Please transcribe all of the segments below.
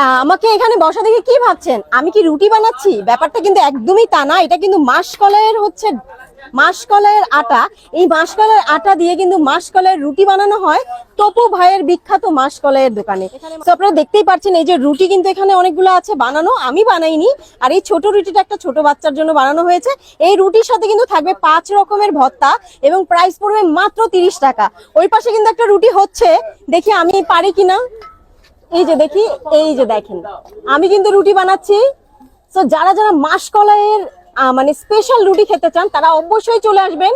আমাকে এখানে বসা দেখে কি ভাবছেন? আমি কি রুটি বানাচ্ছি? ব্যাপারটা কিন্তু একদমই তা না। এটা কিন্তু মাসকলাইয়ের হচ্ছে মাসকলাইয়ের আটা। এই মাসকলাইয়ের আটা দিয়ে কিন্তু মাসকলাইয়ের রুটি বানানো হয়। তপু ভাইয়ের বিখ্যাত মাসকলাইয়ের দোকানে। তো আপনারা দেখতেই পাচ্ছেন এই যে রুটি কিন্তু এখানে অনেকগুলো আছে বানানো। আমি বানাইনি। আর এই ছোট রুটিটা একটা ছোট বাচ্চার জন্য বানানো হয়েছে। এই রুটির সাথে কিন্তু থাকবে পাঁচ রকমের ভর্তা এবং প্রাইস পড়বে মাত্র তিরিশ টাকা। ওই পাশে কিন্তু একটা রুটি হচ্ছে। দেখি আমি পারি কিনা। এই যে দেখি, এই যে দেখেন। আমি কিন্তু রুটি বানাচ্ছি। তো যারা যারা মাসকলাইয়ের মানে স্পেশাল রুটি খেতে চান, তারা অবশ্যই চলে আসবেন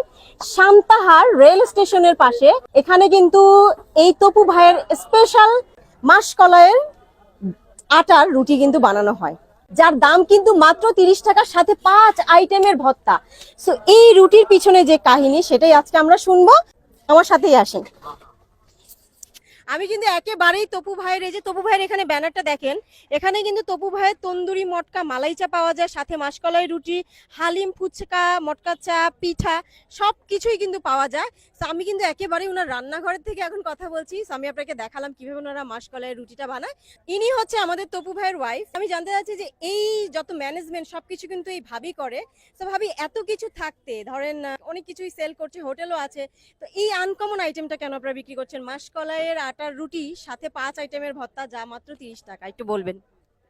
সান্তাহার রেল স্টেশনের পাশে। এখানে কিন্তু এই তপু ভাইয়ের স্পেশাল মাসকলাইয়ের আটার রুটি কিন্তু বানানো হয়। যার দাম কিন্তু মাত্র তিরিশ টাকার সাথে পাঁচ আইটেমের ভত্তা সো এই রুটির পিছনে যে কাহিনী, সেটাই আজকে আমরা শুনব। আমার সাথেই আসেন। আমি কিন্তু একেবারেই তপু ভাইয়ের এই যে, তপু ভাইয়ের এখানে ব্যানারটা দেখেন, এখানে কিন্তু তপু ভাইয়ের তন্দুরি মটকা মালাইচা পাওয়া যায়, সাথে মাসকলাই রুটি, হালিম ফুচকা, মটকা চা, পিঠা সব কিছুই কিন্তু পাওয়া যায়। তো আমি কিন্তু একেবারেই ওনার রান্নাঘরের থেকে এখন কথা বলছি। আমি আপনাকে দেখালাম কীভাবে ওনারা মাসকলাই রুটিটা বানায়। ইনি হচ্ছে আমাদের তপু ভাইয়ের ওয়াইফ আমি জানতে চাচ্ছি যে এই যত ম্যানেজমেন্ট সব কিছু কিন্তু এই ভাবি করে। তো ভাবি, এত কিছু থাকতে, ধরেন অনেক কিছুই সেল করছে হোটেলও আছে। তো এই আনকমন আইটেমটা কেন আপনারা বিক্রি করছেন? মাসকলাইয়ের আটার রুটি সাথে পাঁচ আইটেমের ভর্তা যা মাত্র তিরিশ টাকা। একটু বলবেন।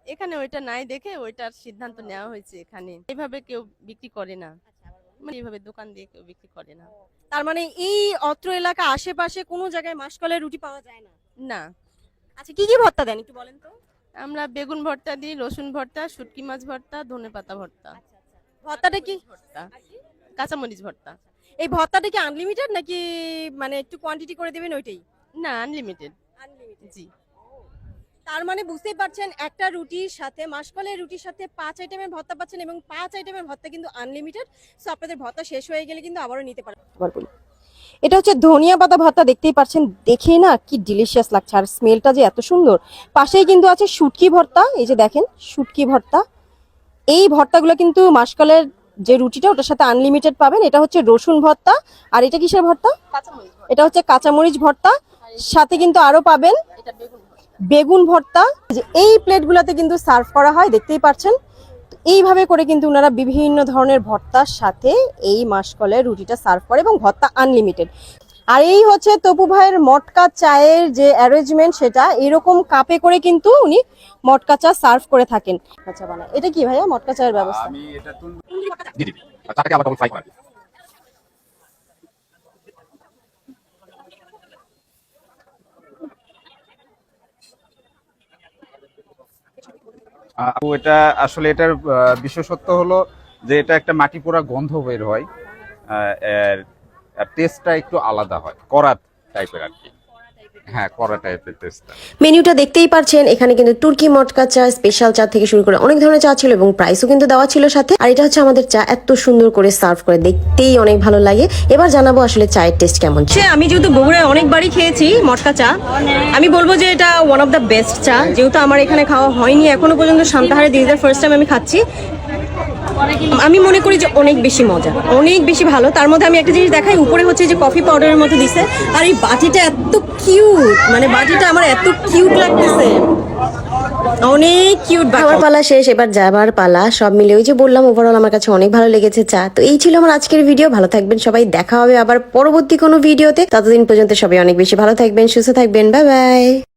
এখানে ওইটা নাই দেখে ওইটার সিদ্ধান্ত নেওয়া হয়েছে এখানে। এইভাবে কেউ বিক্রি করে না। মানে এইভাবে দোকান দিয়ে কেউ বিক্রি করে না। তার মানে এই অত্র এলাকা আশেপাশে কোনো জায়গায় মাসকলাইয়ের রুটি পাওয়া যায় না? না। আচ্ছা কি কি ভর্তা দেন একটু বলেন তো? আমরা বেগুন ভর্তা দিই রসুন ভর্তা শুটকি মাছ ভর্তা ধনে পাতা ভর্তা। ভর্তাটা কি? ভর্তা। কাঁচামরিচ ভর্তা। এই ভর্তাটা কি আনলিমিটেড নাকি মানে একটু কোয়ান্টিটি করে দেবেন ওইটাই? না আনলিমিটেড আনলিমিটেড জি। তার মানে বুঝতেই পারছেন একটা রুটির সাথে মাসকলাইয়ের রুটির সাথে পাঁচ আইটেমের ভর্তা পাচ্ছেন এবং পাঁচ আইটেমের ভর্তা কিন্তু আনলিমিটেড সো আপনাদের ভর্তা শেষ হয়ে গেলে কিন্তু আবারও নিতে পারেন। আবার এটা হচ্ছে ধনিয়া পাতা ভর্তা দেখতেই পাচ্ছেন দেখেই না কি ডিলিশিয়াস লাগছে আর স্মেলটা যে এত সুন্দর। পাশেই কিন্তু আছে শুটকি ভর্তা এই যে দেখেন শুটকি ভর্তা। এই ভর্তাগুলো কিন্তু মাসকলাইয়ের যে রুটিটা ওটার সাথে আনলিমিটেড পাবেন এটা হচ্ছে রসুন ভর্তা আর এটা কিসের ভর্তা? কাঁচামরিচ ভর্তা। এটা হচ্ছে কাঁচামরিচ ভর্তা সাথে কিন্তু আরও পাবেন বেগুন ভর্তা। বেগুন ভর্তা। যে এই প্লেটগুলোতে কিন্তু সার্ভ করা হয় দেখতেই পাচ্ছেন। এইভাবে করে কিন্তু ওনারা বিভিন্ন ধরনের ভর্তার সাথে এই মাসকলের রুটিটা সার্ভ করে এবং ভর্তা আনলিমিটেড। আর এই হচ্ছে তপু ভাইয়ের মটকা চায়ের যে অ্যারেঞ্জমেন্ট সেটা এরকম কাপে করে কিন্তু উনি মটকা চা সার্ভ করে থাকেন। আচ্ছা বানা এটা কি ভাইয়া মটকা চায়ের ব্যবস্থা আমি এটা তন্দুরি দিয়ে দিবি আর চাটাকে আবার ডবল ফ্রাই করবি আপু, এটা আসলে এটার বিশেষত্ব হলো যে এটা একটা মাটি পোড়া গন্ধ বের হয় টেস্টটা একটু আলাদা হয়, করাত টাইপের আর কি। হ্যাঁ কড়া টাইপের টেস্টটা মেনুটা দেখতেই পারছেন এখানে কিন্তু তুর্কি মটকা চা স্পেশাল চা থেকে শুরু করে অনেক ধরনের চা ছিল এবং প্রাইসও কিন্তু দেওয়া ছিল সাথে। আর এটা হচ্ছে আমাদের চা এত সুন্দর করে সার্ভ করে দেখতেই অনেক ভালো লাগে। এবার জানাব আসলে চায়ের টেস্ট কেমন ছিল। আমি যেহেতু বগুড়ায় অনেকবারই খেয়েছি মটকা চা আমি বলব যে এটা ওয়ান অফ দ্য বেস্ট চা। যেহেতু আমার এখানে খাওয়া হয়নি এখনও পর্যন্ত শান্তাহারে দিদিদের ফার্স্ট টাইম আমি খাচ্ছি। আমি মনে করি যে অনেক বেশি মজা, অনেক বেশি ভালো। তার মধ্যে আমি একটা জিনিস দেখাই, উপরে হচ্ছে যে কফি পাউডারের মতো দিছে, আর এই বাটিটা এত কিউট মানে বাটিটা আমার এত কিউট লাগতেছে। অনেক কিউট পালা শেষ, এবার যাবার পালা, সব মিলে ওই যে বললাম আমার কাছে অনেক ভালো লেগেছে চা। তো এই ছিল আমার আজকের ভিডিও ভালো থাকবেন সবাই, দেখা হবে আবার পরবর্তী কোনো ভিডিওতে ততদিন পর্যন্ত সবাই অনেক বেশি ভালো থাকবেন, সুস্থ থাকবেন বাই বাই